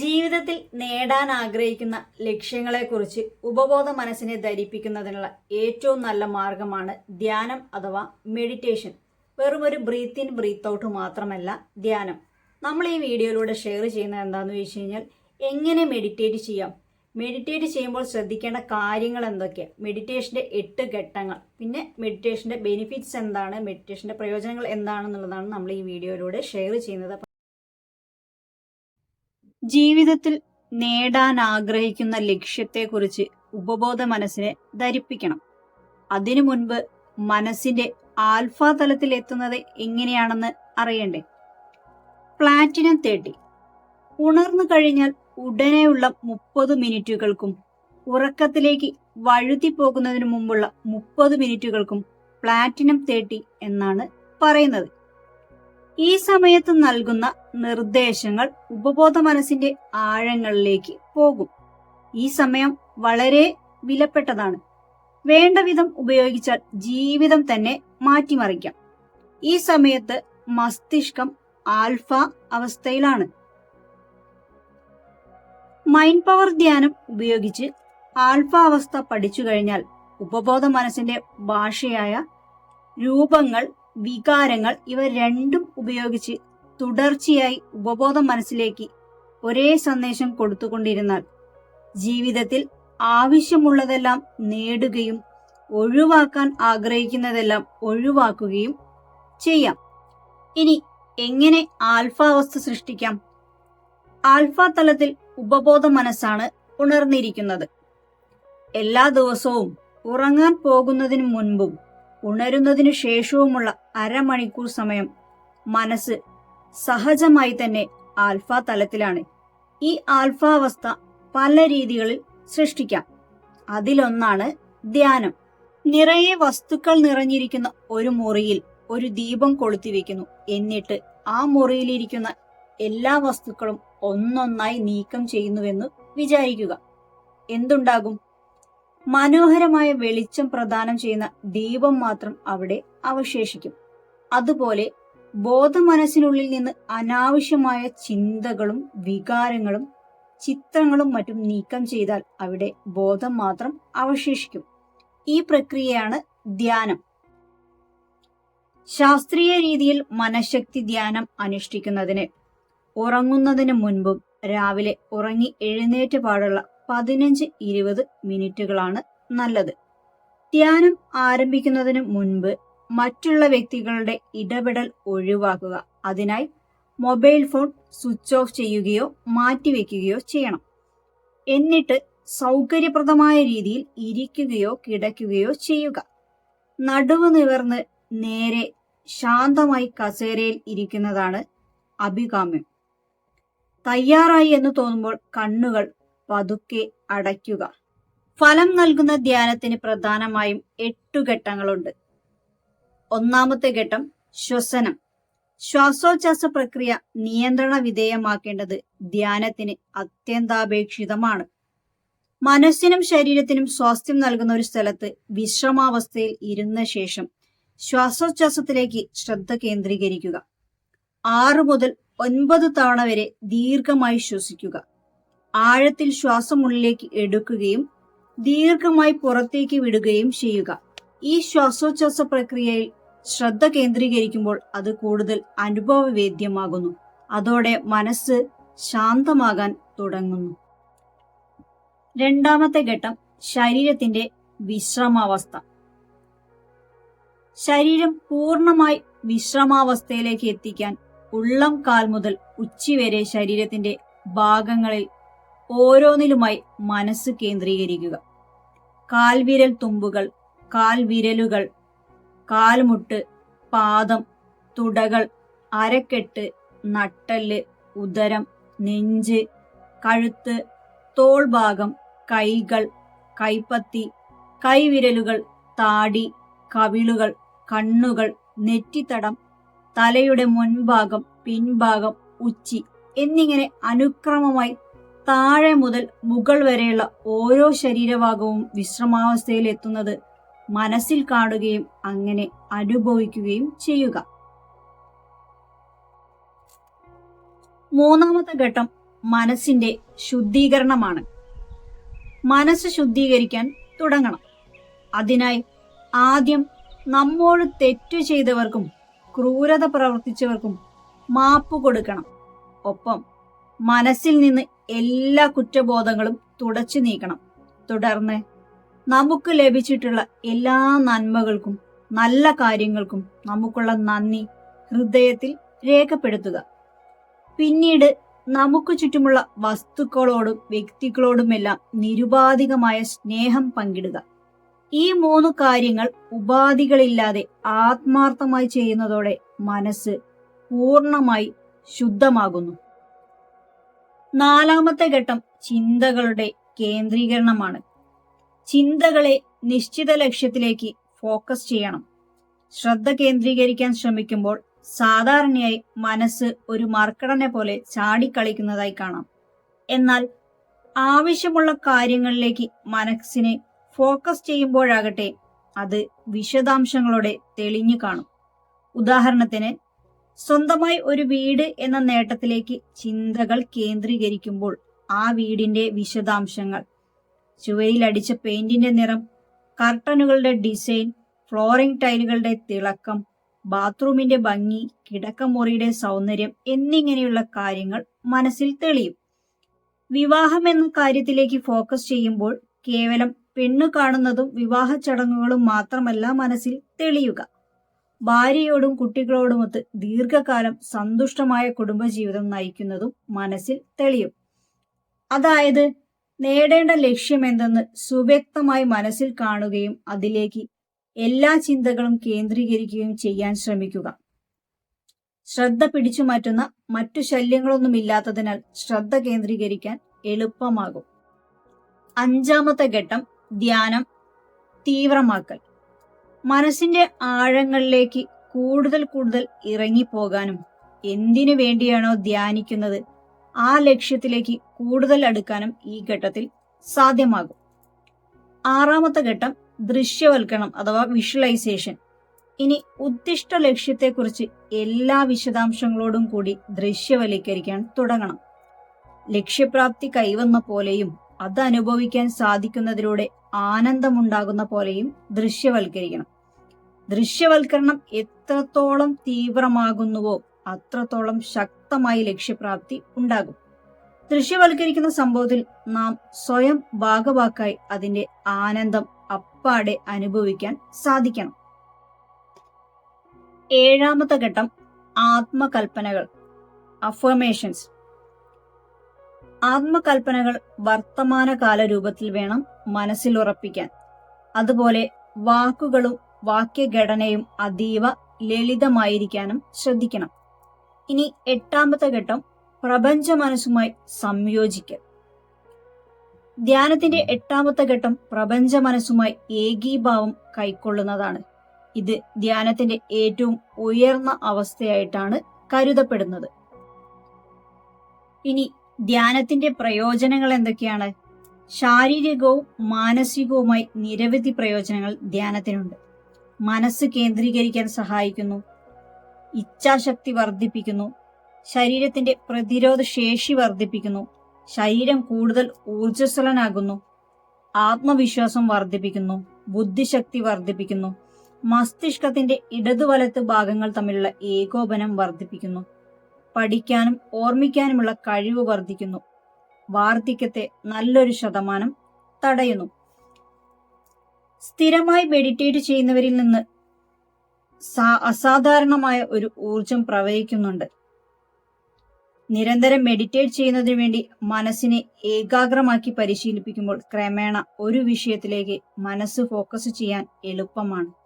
ജീവിതത്തിൽ നേടാൻ ആഗ്രഹിക്കുന്ന ലക്ഷ്യങ്ങളെക്കുറിച്ച് ഉപബോധ മനസ്സിനെ ധരിപ്പിക്കുന്നതിനുള്ള ഏറ്റവും നല്ല മാർഗമാണ് ധ്യാനം അഥവാ മെഡിറ്റേഷൻ വെറും ഒരു ബ്രീത്ത് ഇൻ ബ്രീത്ത് ഔട്ട് മാത്രമല്ല ധ്യാനം. നമ്മൾ ഈ വീഡിയോയിലൂടെ ഷെയർ ചെയ്യുന്നത് എന്താണെന്ന് ചോദിച്ചു കഴിഞ്ഞാൽ എങ്ങനെ മെഡിറ്റേറ്റ് ചെയ്യാം? മെഡിറ്റേറ്റ് ചെയ്യുമ്പോൾ ശ്രദ്ധിക്കേണ്ട കാര്യങ്ങൾ എന്തൊക്കെയാണ് മെഡിറ്റേഷന്റെ എട്ട് ഘട്ടങ്ങൾ. പിന്നെ മെഡിറ്റേഷന്റെ ബെനിഫിറ്റ്സ് എന്താണ്? മെഡിറ്റേഷന്റെ പ്രയോജനങ്ങൾ എന്താണെന്നുള്ളതാണ് നമ്മൾ ഈ വീഡിയോയിലൂടെ ഷെയർ ചെയ്യുന്നത്. ജീവിതത്തിൽ നേടാൻ ആഗ്രഹിക്കുന്ന ലക്ഷ്യത്തെക്കുറിച്ച് ഉപബോധ മനസ്സിനെ ധരിപ്പിക്കണം. അതിനു മുൻപ് മനസ്സിന്റെ ആൽഫ തലത്തിൽ എത്തുന്നത് എങ്ങനെയാണെന്ന് അറിയണ്ടേ? പ്ലാറ്റിനം തേട്ടി. ഉണർന്നു കഴിഞ്ഞാൽ ഉടനെയുള്ള മുപ്പത് മിനിറ്റുകൾക്കും ഉറക്കത്തിലേക്ക് വഴുതി പോകുന്നതിന് മുമ്പുള്ള മുപ്പത് മിനിറ്റുകൾക്കും പ്ലാറ്റിനം തേട്ടി എന്നാണ് പറയുന്നത്. ഈ സമയത്ത് നൽകുന്ന നിർദ്ദേശങ്ങൾ ഉപബോധ മനസ്സിന്റെ ആഴങ്ങളിലേക്ക് പോകും. ഈ സമയം വളരെ വിലപ്പെട്ടതാണ്. വേണ്ട വിധം ഉപയോഗിച്ചാൽ ജീവിതം തന്നെ മാറ്റിമറിക്കാം. ഈ സമയത്ത് മസ്തിഷ്കം ആൽഫ അവസ്ഥയിലാണ്. മൈൻഡ് പവർ ധ്യാനം ഉപയോഗിച്ച് ആൽഫ അവസ്ഥ പഠിച്ചു കഴിഞ്ഞാൽ ഉപബോധ മനസ്സിന്റെ ഭാഷയായ രൂപങ്ങൾ വികാരങ്ങൾ ഇവ രണ്ടും ഉപയോഗിച്ച് തുടർച്ചയായി ഉപബോധം മനസ്സിലേക്ക് ഒരേ സന്ദേശം കൊടുത്തുകൊണ്ടിരുന്നാൽ ജീവിതത്തിൽ ആവശ്യമുള്ളതെല്ലാം നേടുകയും ഒഴിവാക്കാൻ ആഗ്രഹിക്കുന്നതെല്ലാം ഒഴിവാക്കുകയും ചെയ്യാം. ഇനി എങ്ങനെ ആൽഫ അവസ്ഥ സൃഷ്ടിക്കാം? ആൽഫ തലത്തിൽ ഉപബോധ മനസ്സാണ് ഉണർന്നിരിക്കുന്നത്. എല്ലാ ദിവസവും ഉറങ്ങാൻ പോകുന്നതിന് മുൻപും ഉണരുന്നതിനു ശേഷവുമുള്ള അരമണിക്കൂർ സമയം മനസ്സ് സഹജമായി തന്നെ ആൽഫ തലത്തിലാണ്. ഈ ആൽഫ അവസ്ഥ പല രീതികളിൽ സൃഷ്ടിക്കാം. അതിലൊന്നാണ് ധ്യാനം. നിറയെ വസ്തുക്കൾ നിറഞ്ഞിരിക്കുന്ന ഒരു മുറിയിൽ ഒരു ദീപം കൊളുത്തി വെക്കുന്നു. എന്നിട്ട് ആ മുറിയിലിരിക്കുന്ന എല്ലാ വസ്തുക്കളും ഒന്നൊന്നായി നീക്കം ചെയ്യുന്നുവെന്ന് വിചാരിക്കുക. എന്തുണ്ടാകും? മനോഹരമായ വെളിച്ചം പ്രദാനം ചെയ്യുന്ന ദീപം മാത്രം അവിടെ അവശേഷിക്കും. അതുപോലെ ബോധമനസ്സിനുള്ളിൽ നിന്ന് അനാവശ്യമായ ചിന്തകളും വികാരങ്ങളും ചിത്രങ്ങളും മറ്റും നീക്കം ചെയ്താൽ അവിടെ ബോധം മാത്രം അവശേഷിക്കും. ഈ പ്രക്രിയയാണ് ധ്യാനം. ശാസ്ത്രീയ രീതിയിൽ മനഃശക്തി ധ്യാനം അനുഷ്ഠിക്കുന്നതിന് ഉറങ്ങുന്നതിന് മുൻപും രാവിലെ ഉറങ്ങി എഴുന്നേറ്റ് പാടുള്ള പതിനഞ്ച് ഇരുപത് മിനിറ്റുകളാണ് നല്ലത്. ധ്യാനം ആരംഭിക്കുന്നതിന് മുൻപ് മറ്റുള്ള വ്യക്തികളുടെ ഇടപെടൽ ഒഴിവാക്കുക. അതിനായി മൊബൈൽ ഫോൺ സ്വിച്ച് ഓഫ് ചെയ്യുകയോ മാറ്റിവെക്കുകയോ ചെയ്യണം. എന്നിട്ട് സൗകര്യപ്രദമായ രീതിയിൽ ഇരിക്കുകയോ കിടക്കുകയോ ചെയ്യുക. നടുവ് നിവർന്ന് നേരെ ശാന്തമായി കസേരയിൽ ഇരിക്കുന്നതാണ് അഭികാമ്യം. തയ്യാറായി എന്ന് തോന്നുമ്പോൾ കണ്ണുകൾ പതുക്കെ അടയ്ക്കുക. ഫലം നൽകുന്ന ധ്യാനത്തിന് പ്രധാനമായും എട്ടു ഘട്ടങ്ങളുണ്ട്. ഒന്നാമത്തെ ഘട്ടം ശ്വസനം. ശ്വാസോച്ഛ്വാസ പ്രക്രിയ നിയന്ത്രണ വിധേയമാക്കേണ്ടത് ധ്യാനത്തിന് അത്യന്താപേക്ഷിതമാണ്. മനസ്സിനും ശരീരത്തിനും സ്വാസ്ഥ്യം നൽകുന്ന ഒരു സ്ഥലത്ത് വിശ്രമാവസ്ഥയിൽ ഇരുന്ന ശേഷം ശ്വാസോച്ഛ്വാസത്തിലേക്ക് ശ്രദ്ധ കേന്ദ്രീകരിക്കുക. ആറു മുതൽ ഒൻപത് തവണ വരെ ദീർഘമായി ശ്വസിക്കുക. ആഴത്തിൽ ശ്വാസം ഉള്ളിലേക്ക് എടുക്കുകയും ദീർഘമായി പുറത്തേക്ക് വിടുകയും ചെയ്യുക. ഈ ശ്വാസോച്ഛ്വാസ പ്രക്രിയയിൽ ശ്രദ്ധ കേന്ദ്രീകരിക്കുമ്പോൾ അത് കൂടുതൽ അനുഭവവേദ്യമാകുന്നു. അതോടെ മനസ്സ് ശാന്തമാകാൻ തുടങ്ങുന്നു. രണ്ടാമത്തെ ഘട്ടം ശരീരത്തിന്റെ വിശ്രമാവസ്ഥ. ശരീരം പൂർണമായി വിശ്രമാവസ്ഥയിലേക്ക് എത്തിക്കാൻ ഉള്ളം കാൽ മുതൽ ഉച്ചി വരെ ശരീരത്തിന്റെ ഭാഗങ്ങളിൽ ഓരോന്നിലുമായി മനസ്സ് കേന്ദ്രീകരിക്കുക. കാൽവിരൽ തുമ്പുകൾ കാൽവിരലുകൾ കാൽമുട്ട് പാദം തുടകൾ അരക്കെട്ട് നട്ടൽ ഉദരം നെഞ്ച് കഴുത്ത് തോൾഭാഗം കൈകൾ കൈപ്പത്തി കൈവിരലുകൾ താടി കവിളുകൾ കണ്ണുകൾ നെറ്റിത്തടം തലയുടെ മുൻഭാഗം പിൻഭാഗം ഉച്ചി എന്നിങ്ങനെ അനുക്രമമായി താഴെ മുതൽ മുകൾ വരെയുള്ള ഓരോ ശരീരഭാഗവും വിശ്രമാവസ്ഥയിൽ എത്തുന്നത് മനസ്സിൽ കാണുകയും അങ്ങനെ അനുഭവിക്കുകയും ചെയ്യുക. മൂന്നാമത്തെ ഘട്ടം മനസ്സിന്റെ ശുദ്ധീകരണമാണ്. മനസ്സ് ശുദ്ധീകരിക്കാൻ തുടങ്ങണം. അതിനായി ആദ്യം നമ്മോട് തെറ്റു ചെയ്തവർക്കും ക്രൂരത പ്രവർത്തിച്ചവർക്കും മാപ്പ് കൊടുക്കണം. ഒപ്പം മനസ്സിൽ നിന്ന് എല്ലാ കുറ്റബോധങ്ങളും തുടച്ചു നീക്കണം. തുടർന്ന് നമുക്ക് ലഭിച്ചിട്ടുള്ള എല്ലാ നന്മകൾക്കും നല്ല കാര്യങ്ങൾക്കും നമുക്കുള്ള നന്ദി ഹൃദയത്തിൽ രേഖപ്പെടുത്തുക. പിന്നീട് നമുക്ക് ചുറ്റുമുള്ള വസ്തുക്കളോടും വ്യക്തികളോടുമെല്ലാം നിരുപാധികമായ സ്നേഹം പങ്കിടുക. ഈ മൂന്ന് കാര്യങ്ങൾ ഉപാധികളില്ലാതെ ആത്മാർത്ഥമായി ചെയ്യുന്നതോടെ മനസ്സ് പൂർണമായി ശുദ്ധമാകുന്നു. നാലാമത്തെ ഘട്ടം ചിന്തകളുടെ കേന്ദ്രീകരണമാണ്. ചിന്തകളെ നിശ്ചിത ലക്ഷ്യത്തിലേക്ക് ഫോക്കസ് ചെയ്യണം. ശ്രദ്ധ കേന്ദ്രീകരിക്കാൻ ശ്രമിക്കുമ്പോൾ സാധാരണയായി മനസ്സ് ഒരു മർക്കടനെ പോലെ ചാടിക്കളിക്കുന്നതായി കാണാം. എന്നാൽ ആവശ്യമുള്ള കാര്യങ്ങളിലേക്ക് മനസ്സിനെ ഫോക്കസ് ചെയ്യുമ്പോഴാകട്ടെ അത് വിശദാംശങ്ങളോടെ തെളിഞ്ഞു കാണും. ഉദാഹരണത്തിന് സ്വന്തമായി ഒരു വീട് എന്ന നേട്ടത്തിലേക്ക് ചിന്തകൾ കേന്ദ്രീകരിക്കുമ്പോൾ ആ വീടിന്റെ വിശദാംശങ്ങൾ ചുവരിലടിച്ച പെയിന്റിന്റെ നിറം കർട്ടനുകളുടെ ഡിസൈൻ ഫ്ലോറിംഗ് ടൈലുകളുടെ തിളക്കം ബാത്റൂമിന്റെ ഭംഗി കിടക്കമുറിയുടെ സൗന്ദര്യം എന്നിങ്ങനെയുള്ള കാര്യങ്ങൾ മനസ്സിൽ തെളിയും. വിവാഹം എന്ന കാര്യത്തിലേക്ക് ഫോക്കസ് ചെയ്യുമ്പോൾ കേവലം പെണ്ണു കാണുന്നതും വിവാഹ ചടങ്ങുകളും മാത്രമല്ല മനസ്സിൽ തെളിയുക. ഭാര്യയോടും കുട്ടികളോടുമൊത്ത് ദീർഘകാലം സന്തുഷ്ടമായ കുടുംബജീവിതം നയിക്കുന്നതും മനസ്സിൽ തെളിയും. അതായത് നേടേണ്ട ലക്ഷ്യം എന്തെന്ന് സുവ്യക്തമായി മനസ്സിൽ കാണുകയും അതിലേക്ക് എല്ലാ ചിന്തകളും കേന്ദ്രീകരിക്കുകയും ചെയ്യാൻ ശ്രമിക്കുക. ശ്രദ്ധ പിടിച്ചു മാറ്റുന്ന മറ്റു ശല്യങ്ങളൊന്നും ഇല്ലാത്തതിനാൽ ശ്രദ്ധ കേന്ദ്രീകരിക്കാൻ എളുപ്പമാകും. അഞ്ചാമത്തെ ഘട്ടം ധ്യാനം തീവ്രമാക്കൽ. മനസ്സിന്റെ ആഴങ്ങളിലേക്ക് കൂടുതൽ കൂടുതൽ ഇറങ്ങിപ്പോകാനും എന്തിനു വേണ്ടിയാണോ ധ്യാനിക്കുന്നത് ആ ലക്ഷ്യത്തിലേക്ക് കൂടുതൽ അടുക്കാനും ഈ ഘട്ടത്തിൽ സാധ്യമാകും. ആറാമത്തെ ഘട്ടം ദൃശ്യവൽക്കരണം അഥവാ വിഷ്വലൈസേഷൻ. ഇനി ഉദ്ദിഷ്ട ലക്ഷ്യത്തെക്കുറിച്ച് എല്ലാ വിശദാംശങ്ങളോടും കൂടി ദൃശ്യവൽക്കരിക്കാൻ തുടങ്ങണം. ലക്ഷ്യപ്രാപ്തി കൈവന്ന പോലെയും അത് അനുഭവിക്കാൻ സാധിക്കുന്നതിലൂടെ ആനന്ദമുണ്ടാകുന്ന പോലെയും ദൃശ്യവൽക്കരിക്കണം. ദൃശ്യവൽക്കരണം എത്രത്തോളം തീവ്രമാകുന്നുവോ അത്രത്തോളം ശക്തമായി ലക്ഷ്യപ്രാപ്തി ഉണ്ടാകും. ദൃശ്യവൽക്കരിക്കുന്ന സംഭവത്തിൽ നാം സ്വയം ഭാഗവാക്കായി അതിന്റെ ആനന്ദം അപ്പാടെ അനുഭവിക്കാൻ സാധിക്കണം. ഏഴാമത്തെ ഘട്ടം ആത്മകൽപ്പനകൾ അഫർമേഷൻസ് ആത്മകൽപ്പനകൾ വർത്തമാനകാല രൂപത്തിൽ വേണം മനസ്സിൽ ഉറപ്പിക്കാൻ. അതുപോലെ വാക്കുകളും വാക്യഘടനയും അതീവ ലളിതമായിരിക്കാനും ശ്രദ്ധിക്കണം. ഇനി എട്ടാമത്തെ ഘട്ടം പ്രപഞ്ച മനസ്സുമായി സംയോജിക്കൽ. ധ്യാനത്തിന്റെ എട്ടാമത്തെ ഘട്ടം പ്രപഞ്ച മനസ്സുമായി ഏകീഭാവം കൈക്കൊള്ളുന്നതാണ്. ഇത് ധ്യാനത്തിന്റെ ഏറ്റവും ഉയർന്ന അവസ്ഥയായിട്ടാണ് കരുതപ്പെടുന്നത്. ഇനി ധ്യാനത്തിന്റെ പ്രയോജനങ്ങൾ എന്തൊക്കെയാണ്? ശാരീരികവും മാനസികവുമായി നിരവധി പ്രയോജനങ്ങൾ ധ്യാനത്തിനുണ്ട്. മനസ്സ് കേന്ദ്രീകരിക്കാൻ സഹായിക്കുന്നു. ഇച്ഛാശക്തി വർദ്ധിപ്പിക്കുന്നു. ശരീരത്തിന്റെ പ്രതിരോധ ശേഷി വർദ്ധിപ്പിക്കുന്നു. ശരീരം കൂടുതൽ ഊർജസ്വലനാകുന്നു. ആത്മവിശ്വാസം വർദ്ധിപ്പിക്കുന്നു. ബുദ്ധിശക്തി വർദ്ധിപ്പിക്കുന്നു. മസ്തിഷ്കത്തിന്റെ ഇടതുവലത്ത് ഭാഗങ്ങൾ തമ്മിലുള്ള ഏകോപനം വർദ്ധിപ്പിക്കുന്നു. പഠിക്കാനും ഓർമ്മിക്കാനുമുള്ള കഴിവ് വർദ്ധിക്കുന്നു. വാർദ്ധക്യത്തെ നല്ലൊരു ശതമാനം തടയുന്നു. സ്ഥിരമായി മെഡിറ്റേറ്റ് ചെയ്യുന്നവരിൽ നിന്ന് അസാധാരണമായ ഒരു ഊർജം പ്രവഹിക്കുന്നുണ്ട്. നിരന്തരം മെഡിറ്റേറ്റ് ചെയ്യുന്നതിന് വേണ്ടി മനസ്സിനെ ഏകാഗ്രമാക്കി പരിശീലിപ്പിക്കുമ്പോൾ ക്രമേണ ഒരു വിഷയത്തിലേക്ക് മനസ്സ് ഫോക്കസ് ചെയ്യാൻ എളുപ്പമാണ്.